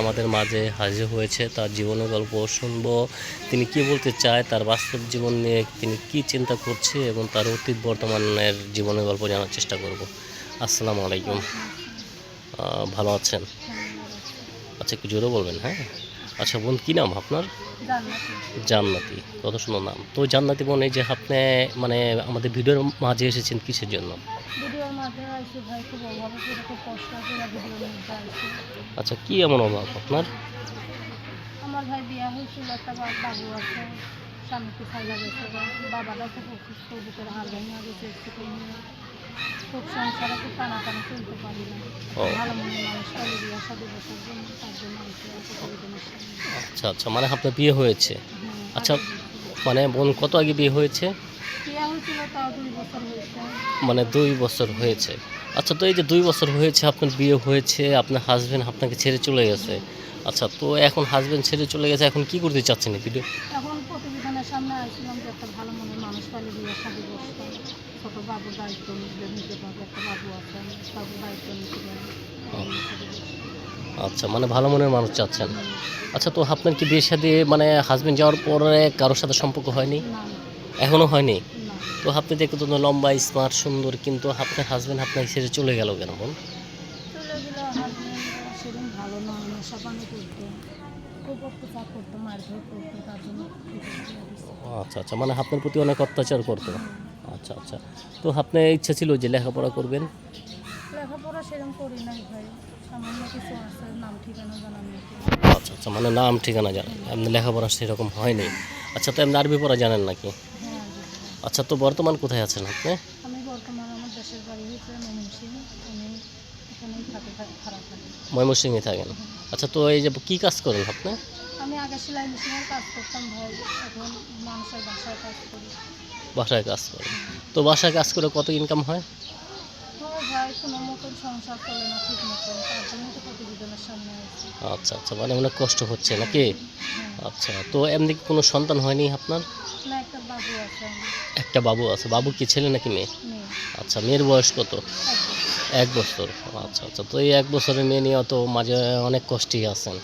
আমাদের মাঝে হাজির হয়েছে তার জীবনের গল্প শুনব। তিনি কি বলতে চায় তার বাস্তব জীবন নিয়ে তিনি কি চিন্তা করছে এবং তার অতীত বর্তমানের জীবনের গল্প জানার চেষ্টা করব। আসসালামু আলাইকুম। ভালো আছেন? আচ্ছা একটু জোরে বলবেন হ্যাঁ? আচ্ছা বোন কী নাম আপনার? জান্নাতি। কত সুন্দর নাম। তো জান্নাতি বোন এই যে আপনি মানে আমাদের ভিডিওর মাঝে এসেছেন কিসের জন্য? আচ্ছা কি এমন অভাব আপনার? আমার ভাই বিয়া হয়েছিল একটা বাবু আছে স্বামীকে খাইলা গেছে বাবাটা খুব অসুস্থ বুকের হাড় ভেঙে গেছে একটু খুব সংসারে খুব চলতে পারি না। ভালো মনে বিয়া সাথে বসার জন্য তার জন্য আচ্ছা আচ্ছা মানে আপনার বিয়ে হয়েছে। হ্যাঁ, আচ্ছা মানে বোন কত আগে বিয়ে হয়েছে? বিয়া মানে দুই বছর হয়েছে। আচ্ছা তো এই যে দুই বছর হয়েছে আপনার বিয়ে হয়েছে আপনার হাজবেন্ড আপনাকে ছেড়ে চলে গেছে। আচ্ছা তো এখন হাজবেন্ড ছেড়ে চলে গেছে এখন কি করতে চাচ্ছেন এই ভিডিও এখন প্রতিবেদনের সামনে আসছিলাম যে একটা ভালো মনের মানুষ পালে বিয়ের সাথে বসতাম ছোটো বাবুর দায়িত্ব নিতে নিতে পারবে একটা বাবু আছে বাবুর দায়িত্ব নিতে পারবে আচ্ছা মানে ভালো মনের মানুষ চাচ্ছেন। আচ্ছা তো আপনার কি বিয়ে সাথে মানে হাজবেন্ড যাওয়ার পরে কারোর সাথে সম্পর্ক হয়নি? এখনও হয়নি? তো আপনি দেখতে তো লম্বা স্মার্ট সুন্দর কিন্তু আপনার হাজবেন্ড আপনাকে ছেড়ে চলে গেল কেন বোন। ও আচ্ছা আচ্ছা মানে আপনার প্রতি অনেক অত্যাচার করতো। আচ্ছা আচ্ছা তো আপনার ইচ্ছা ছিল যে লেখাপড়া করবেন? লেখাপড়া সেরকম করি নাই ভাই সামান্য কিছু আছে নাম ঠিকানা জানা আচ্ছা আচ্ছা মানে নাম ঠিকানা জানেন আপনি লেখাপড়া সেরকম হয়নি। আচ্ছা তো আপনি আরবি পড়া জানেন নাকি। আচ্ছা তো বর্তমান কোথায় আছেন আপনি? আমি বর্তমানে আমার দেশের বাড়ি হয়েছে ময়মনসিং আমি এখানেই থাকি থাকি- থাকি। ময়মনসিংহে থাকেন। আচ্ছা তো এই যে কী কাজ করেন আপনি? আমি আগে সেলাই মেশিনের কাজ করতাম ভাই এখন মানুষের বাসায় কাজ করি। বাসায় কাজ করেন। তো বাসায় কাজ করে কত ইনকাম হয়? তো কোনো মতন সংসার চলে না ঠিক মতন তার জন্য তো প্রতিবেদনের সামনে আছে আচ্ছা আচ্ছা মানে অনেক কষ্ট হচ্ছে নাকি? হ্যাঁ। আচ্ছা তো এমনি কি কোনো সন্তান হয়নি আপনার? না একটা বাবু আছে আমার। একটা বাবু আছে বাবু কি ছেলে নাকি মেয়ে? মেয়ে। আচ্ছা মেয়ের বয়স কত? এক বছর। আচ্ছা আচ্ছা। তো এই এক বছরের মেয়ে নিয়ে তো মাঝে অনেক কষ্টেই আছেন।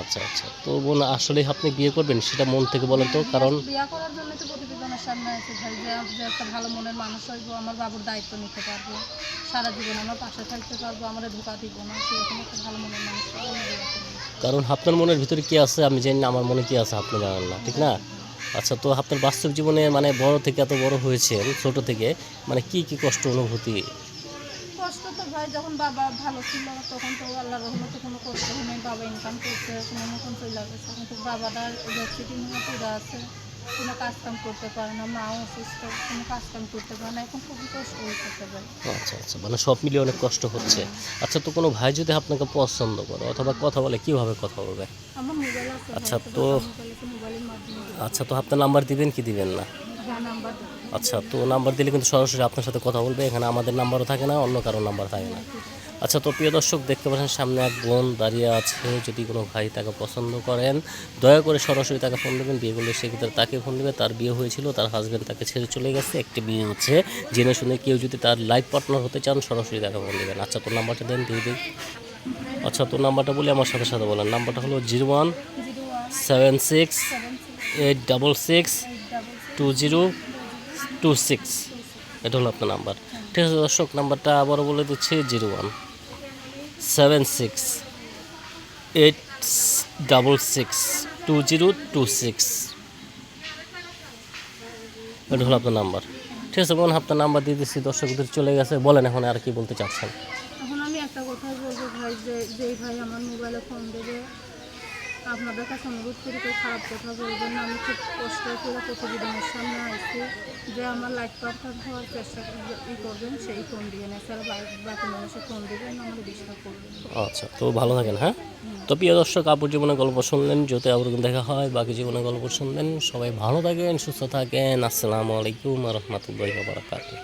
আচ্ছা আচ্ছা। তো বোন আসলে আপনি বিয়ে করবেন? সেটা মন থেকে বলেন তো কারণ বিয়া করার জন্য তো প্রতিবেদনের সামনে আছে ভাই। যে যে একটা ভালো মনের মানুষ হইব আমার বাবুর দায়িত্ব নিতে পারব। সারা জীবন আমার পাশে থাকতে পারব আমার ধোকা দিব না। সেরকম একটা ভালো মনের মানুষ পাবো আমি বিয়ে করব। কারণ আপনার মনের ভিতরে কি আছে? আমি জানি না আমার মনে কি আছে? আপনি জানেন না ঠিক না? আচ্ছা তো আপনার বাস্তব জীবনে মানে বড় থেকে এত বড় হয়েছেন ছোট থেকে মানে কি কি কষ্ট অনুভূতি? কষ্ট তো ভাই যখন বাবা ভালো ছিল তখন তো আল্লাহ রহমতে কোনো কষ্ট হয়নি বাবা ইনকাম কোনো মতন চলে গেছে। কিন্তু বাবাটা ইলেকট্রিসিটি নিয়ে পুরো আছে কোনো কাজ কাম করতে পারে না মাও অসুস্থ কোনো কাজ কাম করতে পারে না এখন খুবই কষ্ট আচ্ছা আচ্ছা মানে সব মিলিয়ে অনেক কষ্ট হচ্ছে। আচ্ছা তো কোনো ভাই যদি আপনাকে পছন্দ করে অথবা কথা বলে কীভাবে কথা বলবে? আমার মোবাইল আছে আচ্ছা, তো- দোকান মোবাইল আছে, মোবাইলের মাধ্যমে দিব। আচ্ছা তো আপনার নাম্বার দিবেন কি দিবেন না? হ্যাঁ। আচ্ছা তো নাম্বার দিলে কিন্তু সরাসরি আপনার সাথে কথা বলবে এখানে আমাদের নাম্বারও থাকে না অন্য কারোর নাম্বার থাকে না। আচ্ছা তো প্রিয় দর্শক দেখতে পাচ্ছেন সামনে এক বোন দাঁড়িয়ে আছে যদি কোনো ভাই তাকে পছন্দ করেন দয়া করে সরাসরি তাকে ফোন দেবেন বিয়ে করলে সেক্ষেত্রে তাকে ফোন দেবে তার বিয়ে হয়েছিল তার হাজব্যান্ড তাকে ছেড়ে চলে গেছে একটি বিয়ে হচ্ছে জেনে শুনে কেউ যদি তার লাইফ পার্টনার হতে চান সরাসরি তাকে ফোন দেবেন। আচ্ছা তো নাম্বারটা দেন দিয়ে দিই। আচ্ছা তো নাম্বারটা বলি আমার সাথে সাথে বলেন। নাম্বারটা হলো zero one seven six eight double six two zero two six এটা হলো আপনার নাম্বার। ঠিক আছে দর্শক, নাম্বারটা আবারও বলে দিচ্ছি zero one seven six eight double six two zero two six এটা হলো আপনার নাম্বার। ঠিক আছে বোন, আপনার নাম্বার দিয়ে দিচ্ছি দর্শকদের চলে গেছে। বলেন এখন আর কি বলতে চাচ্ছেন। এখন আমি একটা কথাই বলব ভাই, যে যেই ভাই আমার মোবাইলে ফোন দেবে আপনাদের কাছে অনুরোধ করি কেউ খারাপ কথা বলবেন আমি খুব কষ্ট করে প্রতিবেদনের সামনে আসছি যে আমার লাইফ পার্টনার হওয়ার চেষ্টা ই করবেন সেই ফোন দিয়ে না এছাড়া বাকি মানুষের ফোন দেবেন আমার ডিস্টার্ব করবেন। আচ্ছা তো ভালো থাকেন হ্যাঁ? তো প্রিয় দর্শক আপুর জীবনের গল্প শুনলেন যদি আবার দেখা হয় বাকি জীবনে গল্প শুনলেন। সবাই ভালো থাকেন সুস্থ থাকেন। আসসালামু আলাইকুম রহমতুল্লাহ বারাকাতুহ।